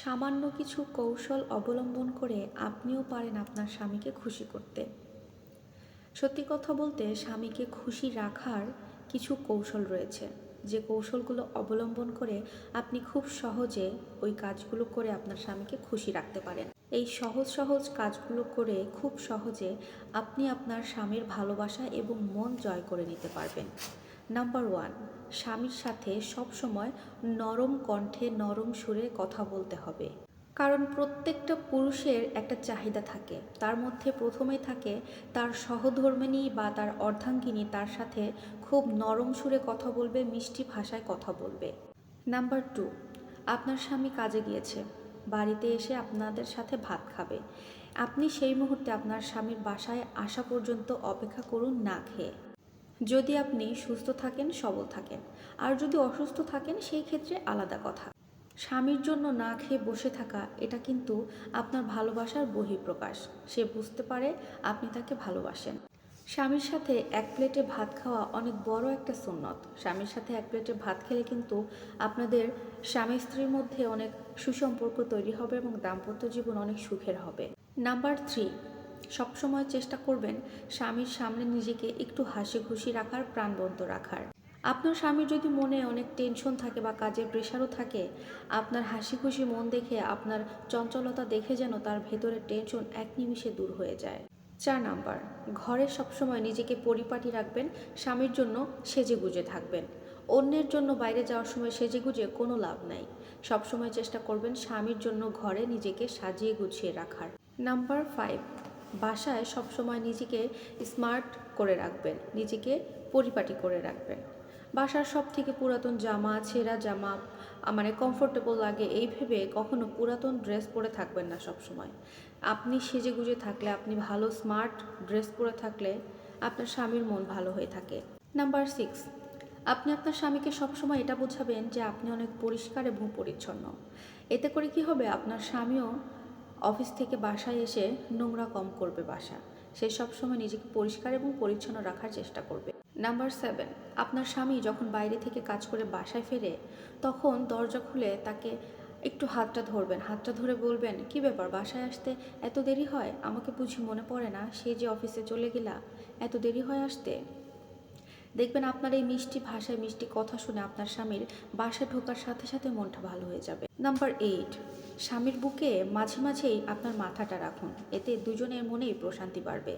সামান্য কিছু কৌশল অবলম্বন করে আপনিও পারেন আপনার স্বামীকে খুশি করতে। সত্যি কথা বলতে স্বামীকে খুশি রাখার কিছু কৌশল রয়েছে। যে কৌশলগুলো অবলম্বন করে আপনি খুব সহজে ওই কাজগুলো করে আপনার স্বামীকে খুশি রাখতে পারেন। এই সহজ সহজ কাজগুলো করে খুব সহজে আপনি আপনার স্বামীর ভালোবাসা এবং মন জয় করে নিতে পারবেন। নাম্বার ওয়ান স্বামীর সাথে সবসময় নরম কণ্ঠে নরম সুরে কথা বলতে হবে। কারণ প্রত্যেকটা পুরুষের একটা চাহিদা থাকে। তার মধ্যে প্রথমেই থাকে তার সহধর্মিণী বা তার অর্ধাঙ্গিনী তার সাথে খুব নরম সুরে কথা বলবে, মিষ্টি ভাষায় কথা বলবে। নাম্বার টু, আপনার স্বামী কাজে গিয়েছে। বাড়িতে এসে আপনাদের সাথে ভাত খাবে। আপনি সেই মুহূর্তে আপনার স্বামীর বাসায় আসা পর্যন্ত অপেক্ষা করুন না খেয়ে। যদি আপনি সুস্থ থাকেন, সবল থাকেন। আর যদি অসুস্থ থাকেন, সেই ক্ষেত্রে আলাদা কথা। স্বামীর জন্য না খেয়ে বসে থাকা, এটা কিন্তু আপনার ভালোবাসার বহিঃপ্রকাশ। সে বুঝতে পারে আপনি তাকে ভালোবাসেন। স্বামীর সাথে এক প্লেটে ভাত খাওয়া অনেক বড় একটা সুন্নত। স্বামীর সাথে এক প্লেটে ভাত খেলে কিন্তু আপনাদের স্বামী স্ত্রীর মধ্যে অনেক সুসম্পর্ক তৈরি হবে এবং দাম্পত্য জীবন অনেক সুখের হবে। নাম্বার থ্রি সবসময় চেষ্টা করবেন স্বামীর সামনে নিজেকে একটু হাসি খুশি রাখার, প্রাণবন্ত রাখার। আপনার স্বামীর যদি মনে অনেক টেনশন থাকে বা কাজের প্রেশারও থাকে, আপনার হাসি খুশি মন দেখে, আপনার চঞ্চলতা দেখে যেন তার ভেতরের টেনশন এক নিমিষে দূর হয়ে যায়। চার নাম্বার, ঘরে সবসময় নিজেকে পরিপাটি রাখবেন, স্বামীর জন্য সেজে গুজে থাকবেন। অন্যের জন্য বাইরে যাওয়ার সময় সেজে গুজে কোনো লাভ নাই। সবসময় চেষ্টা করবেন স্বামীর জন্য ঘরে নিজেকে সাজিয়ে গুছিয়ে রাখার। নাম্বার ফাইভ বাসায় সবসময় নিজেকে স্মার্ট করে রাখবেন, নিজেকে পরিপাটি করে রাখবেন। বাসার সব থেকে পুরাতন জামা, ছেঁড়া জামা মানে কমফোর্টেবল লাগে, এই ভেবে কখনো পুরাতন ড্রেস পরে থাকবেন না সব সময় আপনি সেজে গুজে থাকলে, আপনি ভালো স্মার্ট ড্রেস পরে থাকলে আপনার স্বামীর মন ভালো হয়ে থাকে। নাম্বার সিক্স আপনি আপনার স্বামীকে সবসময় এটা বোঝাবেন যে আপনি অনেক পরিষ্কার এবং পরিচ্ছন্ন। এতে করে কি হবে? আপনার স্বামীও অফিস থেকে বাসায় এসে নোংরা কম করবে বাসা। সে সবসময় নিজেকে পরিষ্কার এবং পরিচ্ছন্ন রাখার চেষ্টা করবে। নাম্বার সেভেন, আপনার স্বামী যখন বাইরে থেকে কাজ করে বাসায় ফেরে, তখন দরজা খুলে তাকে একটু হাতটা ধরবেন। হাতটা ধরে বলবেন, কি ব্যাপার, বাসায় আসতে এত দেরি হয়? আমাকে বুঝি মনে পড়ে না, সে যে অফিসে চলে গেলা, এত দেরি হয় আসতে? দেখবেন আপনার এই মিষ্টি ভাষায় মিষ্টি কথা শুনে আপনার স্বামীর বাসা ঢোকার সাথে সাথে মনটা ভালো হয়ে যাবে। নাম্বার এইট, স্বামীর বুকে মাঝে মাঝেই আপনার মাথাটা রাখুন, এতে দুজনের মনেই প্রশান্তি বাড়বে।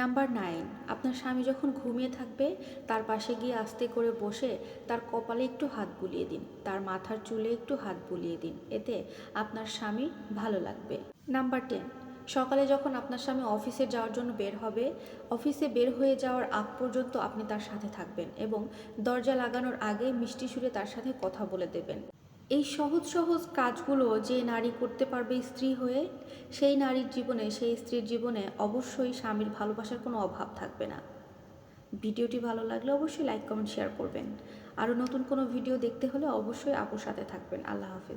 নাম্বার নাইন, আপনার স্বামী যখন ঘুমিয়ে থাকবে, তার পাশে গিয়ে আস্তে করে বসে তার কপালে একটু হাত বুলিয়ে দিন, তার মাথার চুলে একটু হাত বুলিয়ে দিন, এতে আপনার স্বামী ভালো লাগবে। নাম্বার টেন সকালে যখন আপনার স্বামী অফিসে যাওয়ার জন্য বের হবে, অফিসে বের হয়ে যাওয়ার আগ পর্যন্ত আপনি তার সাথে থাকবেন এবং দরজা লাগানোর আগে মিষ্টি সুরে তার সাথে কথা বলে দেবেন। এই সহজ সহজ কাজগুলো যে নারী করতে পারবে স্ত্রী হয়ে, সেই নারীর জীবনে, সেই স্ত্রীর জীবনে অবশ্যই স্বামীর ভালোবাসার কোনো অভাব থাকবে না। ভিডিওটি ভালো লাগলে অবশ্যই লাইক, কমেন্ট, শেয়ার করবেন। আরও নতুন কোনো ভিডিও দেখতে হলে অবশ্যই আপুর সাথে থাকবেন। আল্লাহ হাফিজ।